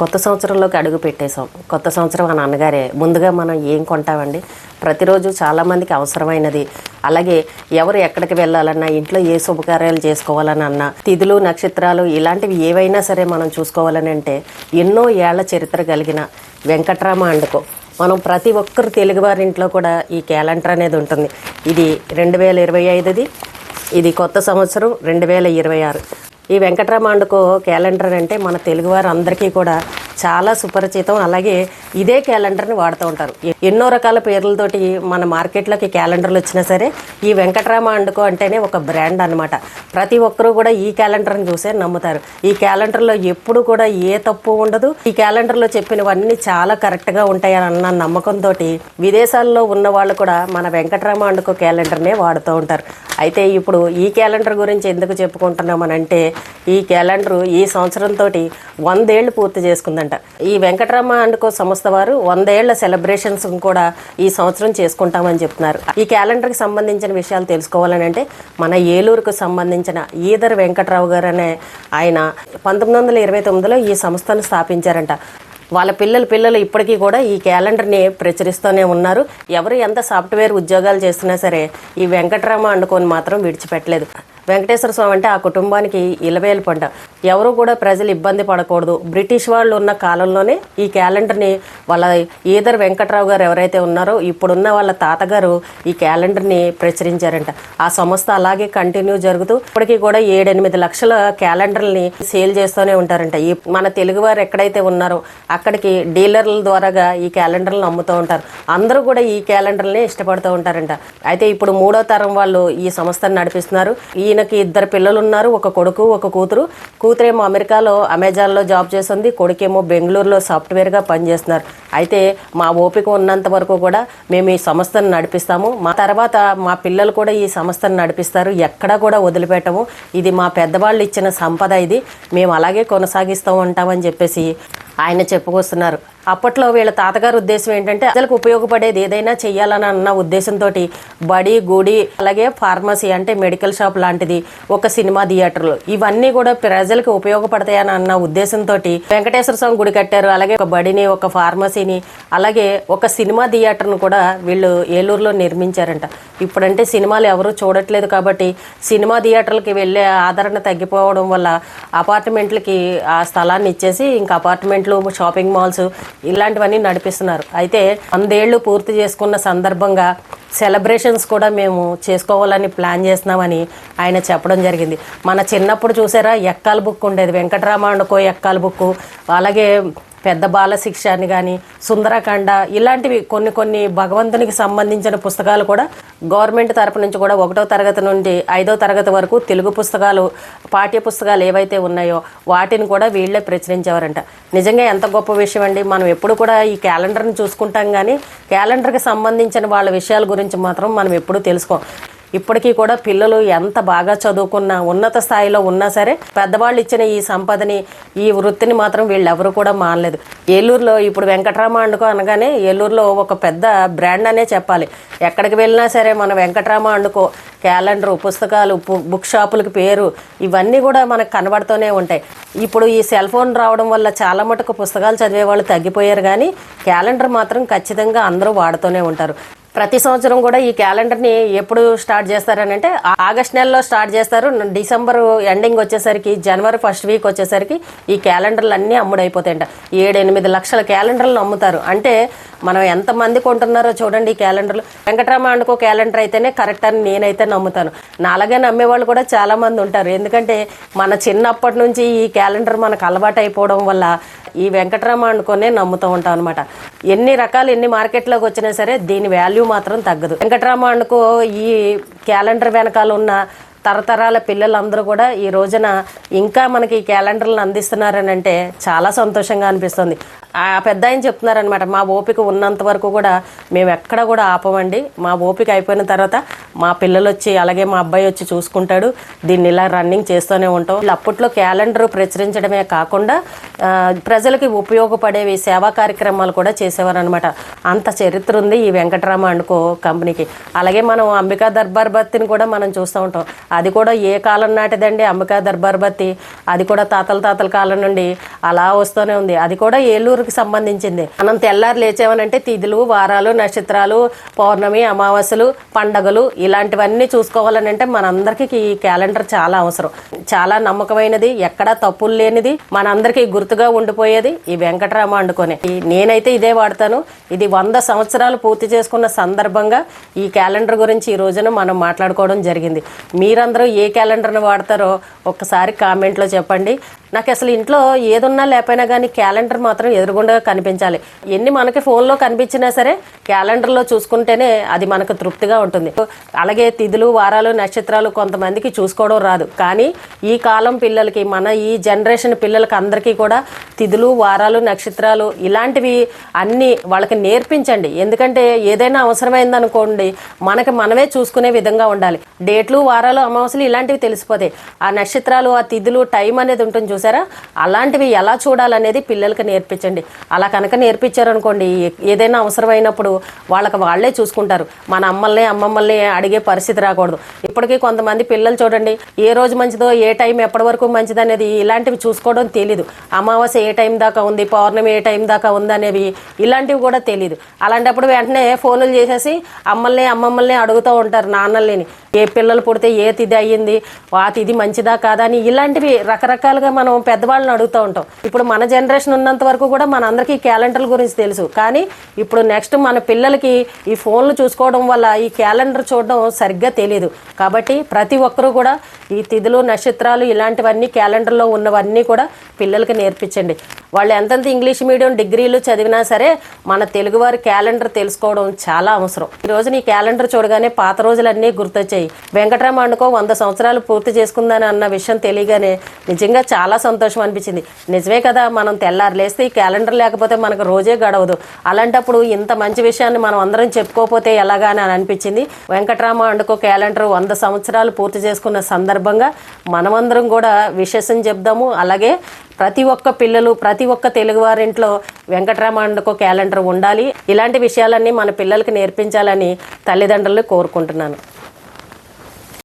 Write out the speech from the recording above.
కొత్త సంవత్సరంలోకి అడుగు పెట్టేశాం. కొత్త సంవత్సరం మా నాన్నగారే. ముందుగా మనం ఏం కొంటామండి? ప్రతిరోజు చాలామందికి అవసరమైనది. అలాగే ఎవరు ఎక్కడికి వెళ్ళాలన్నా ఇంట్లో ఏ శుభకార్యాలు చేసుకోవాలన్నా తిథులు నక్షత్రాలు ఇలాంటివి ఏవైనా సరే మనం చూసుకోవాలని అంటే ఎన్నో ఏళ్ళ చరిత్ర కలిగిన వెంకట్రామ అండుకో. మనం ప్రతి ఒక్కరు తెలుగువారి ఇంట్లో కూడా ఈ క్యాలెండర్ అనేది ఉంటుంది. ఇది రెండు వేల ఇరవై ఐదుది. ఇది కొత్త సంవత్సరం రెండు వేల ఇరవై ఆరు. ఈ వెంకటరామాండుకో క్యాలెండర్ అంటే మన తెలుగువారు అందరికీ కూడా చాలా సుపరిచితం. అలాగే ఇదే క్యాలెండర్ని వాడుతూ ఉంటారు. ఎన్నో రకాల పేర్లతోటి మన మార్కెట్లోకి క్యాలెండర్లు వచ్చినా సరే ఈ వెంకటరామ అండుకో అంటేనే ఒక బ్రాండ్ అనమాట ప్రతి ఒక్కరూ కూడా ఈ క్యాలెండర్ని చూసే నమ్ముతారు. ఈ క్యాలెండర్లో ఎప్పుడు కూడా ఏ తప్పు ఉండదు. ఈ క్యాలెండర్లో చెప్పినవన్నీ చాలా కరెక్ట్గా ఉంటాయని అన్న నమ్మకంతో విదేశాల్లో ఉన్న వాళ్ళు కూడా మన వెంకటరామ అండుకో క్యాలెండర్నే వాడుతూ ఉంటారు. అయితే ఇప్పుడు ఈ క్యాలెండర్ గురించి ఎందుకు చెప్పుకుంటున్నామనంటే ఈ క్యాలెండర్ ఈ సంవత్సరంతో వందేళ్ళు పూర్తి చేసుకుందంట ఈ వెంకటరామ అండుకో సంస్థ వారు వందేళ్ళ సెలబ్రేషన్స్ కూడా ఈ సంవత్సరం చేసుకుంటామని చెప్తున్నారు. ఈ క్యాలెండర్కి సంబంధించిన విషయాలు తెలుసుకోవాలని అంటే మన ఏలూరుకు సంబంధించిన ఈదర్ వెంకట్రావు గారు అనే ఆయన పంతొమ్మిది వందల ఇరవై తొమ్మిదిలో ఈ సంస్థను స్థాపించారంట. వాళ్ళ పిల్లల పిల్లలు ఇప్పటికీ కూడా ఈ క్యాలెండర్ని ప్రచురిస్తూనే ఉన్నారు. ఎవరు ఎంత సాఫ్ట్వేర్ ఉద్యోగాలు చేస్తున్నా సరే ఈ వెంకటరామ అండుకొని మాత్రం విడిచిపెట్టలేదు. వెంకటేశ్వర స్వామి అంటే ఆ కుటుంబానికి ఇలవేలు పంట. ఎవరు కూడా ప్రజలు ఇబ్బంది పడకూడదు. బ్రిటిష్ వాళ్ళు ఉన్న కాలంలోనే ఈ క్యాలెండర్ని వాళ్ళ ఈదర్ వెంకట్రావు గారు ఎవరైతే ఉన్నారో ఇప్పుడున్న వాళ్ళ తాతగారు ఈ క్యాలెండర్ని ప్రచురించారంట. ఆ సంస్థ అలాగే కంటిన్యూ జరుగుతూ ఇప్పటికీ కూడా ఏడెనిమిది లక్షల క్యాలెండర్ని సేల్ చేస్తూనే ఉంటారంట. ఈ మన తెలుగువారు ఎక్కడైతే ఉన్నారో అక్కడికి డీలర్ల ద్వారాగా ఈ క్యాలెండర్లను అమ్ముతూ ఉంటారు. అందరూ కూడా ఈ క్యాలెండర్ని ఇష్టపడుతూ ఉంటారంట. అయితే ఇప్పుడు మూడో తరం వాళ్ళు ఈ సంస్థను నడిపిస్తున్నారు. ఈయనకి ఇద్దరు పిల్లలు ఉన్నారు ఒక కొడుకు ఒక కూతురు. కూతురేమో అమెరికాలో అమెజాన్లో జాబ్ చేస్తుంది కొడుకేమో బెంగళూరులో సాఫ్ట్వేర్గా పనిచేస్తున్నారు. అయితే మా ఓపిక ఉన్నంత వరకు కూడా మేము ఈ సంస్థను నడిపిస్తాము. మా తర్వాత మా పిల్లలు కూడా ఈ సంస్థను నడిపిస్తారు. ఎక్కడా కూడా వదిలిపెట్టము. ఇది మా పెద్దవాళ్ళు ఇచ్చిన సంపద ఇది. మేము అలాగే కొనసాగిస్తూ ఉంటామని చెప్పేసి ఆయన చెప్పుకొస్తున్నారు. అప్పట్లో వీళ్ళ తాతగారు ఉద్దేశం ఏంటంటే ప్రజలకు ఉపయోగపడేది ఏదైనా చెయ్యాలని అన్న ఉద్దేశంతో బడి గుడి అలాగే ఫార్మసీ అంటే మెడికల్ షాప్ లాంటిది ఒక సినిమా థియేటర్లు ఇవన్నీ కూడా ప్రజలకు ఉపయోగపడతాయని అన్న ఉద్దేశంతో వెంకటేశ్వర స్వామి గుడి కట్టారు. అలాగే ఒక బడిని ఒక ఫార్మసీని అలాగే ఒక సినిమా థియేటర్ను కూడా వీళ్ళు ఏలూరులో నిర్మించారంట. ఇప్పుడంటే సినిమాలు ఎవరూ చూడట్లేదు కాబట్టి సినిమా థియేటర్లకి వెళ్ళే ఆదరణ తగ్గిపోవడం వల్ల అపార్ట్మెంట్లకి ఆ స్థలాన్ని ఇచ్చేసి ఇంకా అపార్ట్మెంట్లు షాపింగ్ మాల్స్ ఇలాంటివన్నీ నడిపిస్తున్నారు. అయితే వందేళ్ళు పూర్తి చేసుకున్న సందర్భంగా సెలబ్రేషన్స్ కూడా మేము చేసుకోవాలని ప్లాన్ చేస్తున్నామని ఆయన చెప్పడం జరిగింది. మన చిన్నప్పుడు చూసారా ఎక్కాల బుక్ ఉండేది. వెంకటరామాండకో ఎక్కాల బుక్ అలాగే పెద్ద బాలశిక్ష అని కానీ సుందరకాండ ఇలాంటివి కొన్ని కొన్ని భగవంతునికి సంబంధించిన పుస్తకాలు కూడా గవర్నమెంట్ తరపు నుంచి కూడా ఒకటో తరగతి నుండి ఐదో తరగతి వరకు తెలుగు పుస్తకాలు పాఠ్య పుస్తకాలు ఏవైతే ఉన్నాయో వాటిని కూడా వీళ్ళే ప్రచురించేవారంట. నిజంగా ఎంత గొప్ప విషయం అండి. మనం ఎప్పుడు కూడా ఈ క్యాలెండర్ని చూసుకుంటాం కానీ క్యాలెండర్కి సంబంధించిన వాళ్ళ విషయాల గురించి మాత్రం మనం ఎప్పుడూ తెలుసుకోం. ఇప్పటికీ కూడా పిల్లలు ఎంత బాగా చదువుకున్నా ఉన్నత స్థాయిలో ఉన్నా సరే పెద్దవాళ్ళు ఇచ్చిన ఈ సంపదని ఈ వృత్తిని మాత్రం వీళ్ళెవరూ కూడా మానలేదు. ఏలూరులో ఇప్పుడు వెంకట్రామ అండుకో అనగానే ఏలూరులో ఒక పెద్ద బ్రాండ్ అనే చెప్పాలి. ఎక్కడికి వెళ్ళినా సరే మన వెంకట్రామ అండుకో క్యాలెండరు పుస్తకాలు బుక్ షాపులకి పేరు ఇవన్నీ కూడా మనకు కనబడుతూనే ఉంటాయి. ఇప్పుడు ఈ సెల్ ఫోన్ రావడం వల్ల చాలా మటుకు పుస్తకాలు చదివే వాళ్ళు తగ్గిపోయారు కానీ క్యాలెండర్ మాత్రం ఖచ్చితంగా అందరూ వాడుతూనే ఉంటారు. ప్రతి సంవత్సరం కూడా ఈ క్యాలెండర్ని ఎప్పుడు స్టార్ట్ చేస్తారనంటే ఆగస్ట్ నెలలో స్టార్ట్ చేస్తారు. డిసెంబర్ ఎండింగ్ వచ్చేసరికి జనవరి ఫస్ట్ వీక్ వచ్చేసరికి ఈ క్యాలెండర్లు అన్నీ అమ్ముడైపోతాయంట. ఏడు ఎనిమిది లక్షల క్యాలెండర్లు అమ్ముతారు. అంటే మనం ఎంతమంది కొంటున్నారో చూడండి ఈ క్యాలెండర్లు. వెంకటరామ అండుకో క్యాలెండర్ అయితేనే కరెక్ట్ అని నేనైతే నమ్ముతాను. నాలాగే నమ్మేవాళ్ళు కూడా చాలా మంది ఉంటారు. ఎందుకంటే మన చిన్నప్పటి నుంచి ఈ క్యాలెండర్ మనకు అలవాటు అయిపోవడం వల్ల ఈ వెంకటరామ అనుకోనే నమ్ముతూ ఉంటాం అనమాట ఎన్ని రకాలు ఎన్ని మార్కెట్లోకి వచ్చినా సరే దీని వాల్యూ మాత్రం తగ్గదు. వెంకటరామ అనుకో ఈ క్యాలెండర్ వెనకాల ఉన్న తరతరాల పిల్లలందరూ కూడా ఈ రోజున ఇంకా మనకి క్యాలెండర్లను అందిస్తున్నారని అంటే చాలా సంతోషంగా అనిపిస్తుంది. ఆ పెద్ద ఆయన చెప్తున్నారనమాట మా ఓపిక ఉన్నంత వరకు కూడా మేము ఎక్కడ కూడా ఆపమండి. మా ఓపిక అయిపోయిన తర్వాత మా పిల్లలు వచ్చి అలాగే మా అబ్బాయి వచ్చి చూసుకుంటాడు. దీన్ని ఇలా రన్నింగ్ చేస్తూనే ఉంటాం. అప్పట్లో క్యాలెండర్ ప్రచురించడమే కాకుండా ప్రజలకి ఉపయోగపడేవి సేవా కార్యక్రమాలు కూడా చేసేవారనమాట అంత చరిత్ర ఉంది ఈ వెంకటరామ అండుకో కంపెనీకి. అలాగే మనం అంబికా దర్బార్ బత్తిని కూడా మనం చూస్తూ ఉంటాం. అది కూడా ఏ కాలం నాటిదండి అంబికా దర్బార్ బత్తి? అది కూడా తాతల తాతల కాలం నుండి అలా వస్తూనే ఉంది. అది కూడా ఏలూరు ఏలూరుకి సంబంధించింది. మనం తెల్లారు లేచామనంటే తిథులు వారాలు నక్షత్రాలు పౌర్ణమి అమావాస్యలు పండగలు ఇలాంటివన్నీ చూసుకోవాలనంటే మనందరికీ ఈ క్యాలెండర్ చాలా అవసరం. చాలా నమ్మకమైనది ఎక్కడా తప్పులు లేనిది మనందరికీ గుర్తుగా ఉండిపోయేది ఈ వెంకటరామ అండుకొని. ఈ- నేనైతే ఇదే వాడతాను. ఇది వంద సంవత్సరాలు పూర్తి చేసుకున్న సందర్భంగా ఈ క్యాలెండర్ గురించి ఈ రోజున మనం మాట్లాడుకోవడం జరిగింది. మీరందరూ ఏ క్యాలెండర్ని వాడతారో ఒక్కసారి కామెంట్లో చెప్పండి. నాకు అసలు ఇంట్లో ఏదున్నా లేకపోయినా కానీ క్యాలెండర్ మాత్రం ఎదురుగుండా కనిపించాలి. ఎన్ని మనకి ఫోన్లో కనిపించినా సరే క్యాలెండర్లో చూసుకుంటేనే అది మనకు తృప్తిగా ఉంటుంది. అలాగే తిథులు వారాలు నక్షత్రాలు కొంతమందికి చూసుకోవడం రాదు. కానీ ఈ కాలం పిల్లలకి మన ఈ జనరేషన్ పిల్లలకి అందరికీ కూడా తిథులు వారాలు నక్షత్రాలు ఇలాంటివి అన్నీ వాళ్ళకి నేర్పించండి. ఎందుకంటే ఏదైనా అవసరమైంది అనుకోండి మనకి మనమే చూసుకునే విధంగా ఉండాలి. డేట్లు వారాలు అమావాస్యలు ఇలాంటివి తెలిసిపోతాయి. ఆ నక్షత్రాలు ఆ తిథులు టైం అనేది ఉంటుంది చూసారా? అలాంటివి ఎలా చూడాలనేది పిల్లలకి నేర్పించండి. అలా కనుక నేర్పించారనుకోండి ఏదైనా అవసరమైనప్పుడు వాళ్ళకి వాళ్ళే చూసుకుంటారు. మన అమ్మల్ని అమ్మమ్మల్ని అడిగే పరిస్థితి రాకూడదు. ఇప్పటికీ కొంతమంది పిల్లలు చూడండి ఏ రోజు మంచిదో ఏ టైం ఎప్పటి వరకు మంచిది అనేది ఇలాంటివి చూసుకోవడం తెలీదు. అమావాస్య ఏ టైం దాకా ఉంది పౌర్ణమి ఏ టైం దాకా ఉంది అనేవి ఇలాంటివి కూడా తెలియదు అలాంటప్పుడు వెంటనే ఫోన్లు చేసేసి అమ్మల్ని అమ్మమ్మల్ని అడుగుతూ ఉంటారు నాన్నల్ని ఏ పిల్లలు పుడితే ఏ తిది అయ్యింది? ఆ ఇది మంచిదా కాదా అని ఇలాంటివి రకరకాలుగా మనం పెద్దవాళ్ళని అడుగుతూ ఉంటాం. ఇప్పుడు మన జనరేషన్ ఉన్నంత వరకు కూడా మన అందరికీ క్యాలెండర్ల గురించి తెలుసు. కానీ ఇప్పుడు నెక్స్ట్ మన పిల్లలకి ఈ ఫోన్లు చూసుకోవడం వల్ల ఈ క్యాలెండర్ చూడడం సరిగ్గా తెలియదు కాబట్టి ప్రతి ఒక్కరూ కూడా ఈ తిథులు నక్షత్రాలు ఇలాంటివన్నీ క్యాలెండర్లో ఉన్నవన్నీ కూడా పిల్లలకి నేర్పించండి. వాళ్ళు ఎంతెంత ఇంగ్లీష్ మీడియం డిగ్రీలు చదివినా సరే మన తెలుగువారి క్యాలెండర్ తెలుసుకోవడం చాలా అవసరం. ఈ నీ క్యాలెండర్ చూడగానే పాత రోజులన్నీ గుర్తొచ్చాయి. వెంకటరామ అనుకో వంద సంవత్సరాలు పూర్తి చేసుకుందని అన్న విషయం తెలియగానే నిజంగా చాలా సంతోషం అనిపించింది. నిజమే కదా మనం తెల్లారు లేస్తే ఈ క్యాలెండర్ లేకపోతే మనకు రోజే గడవదు. అలాంటప్పుడు ఇంత మంచి విషయాన్ని మనం అందరం చెప్పుకోకపోతే ఎలాగా అని అనిపించింది. వెంకటరామ అండుకో క్యాలెండర్ వంద సంవత్సరాలు పూర్తి చేసుకున్న సందర్భం సందర్భంగా మనమందరం కూడా విశేషం చెప్దాము. అలాగే ప్రతి ఒక్క పిల్లలు ప్రతి ఒక్క తెలుగువారింట్లో వెంకటరామాండకు క్యాలెండర్ ఉండాలి. ఇలాంటి విషయాలన్నీ మన పిల్లలకి నేర్పించాలని తల్లిదండ్రులు కోరుకుంటున్నాను.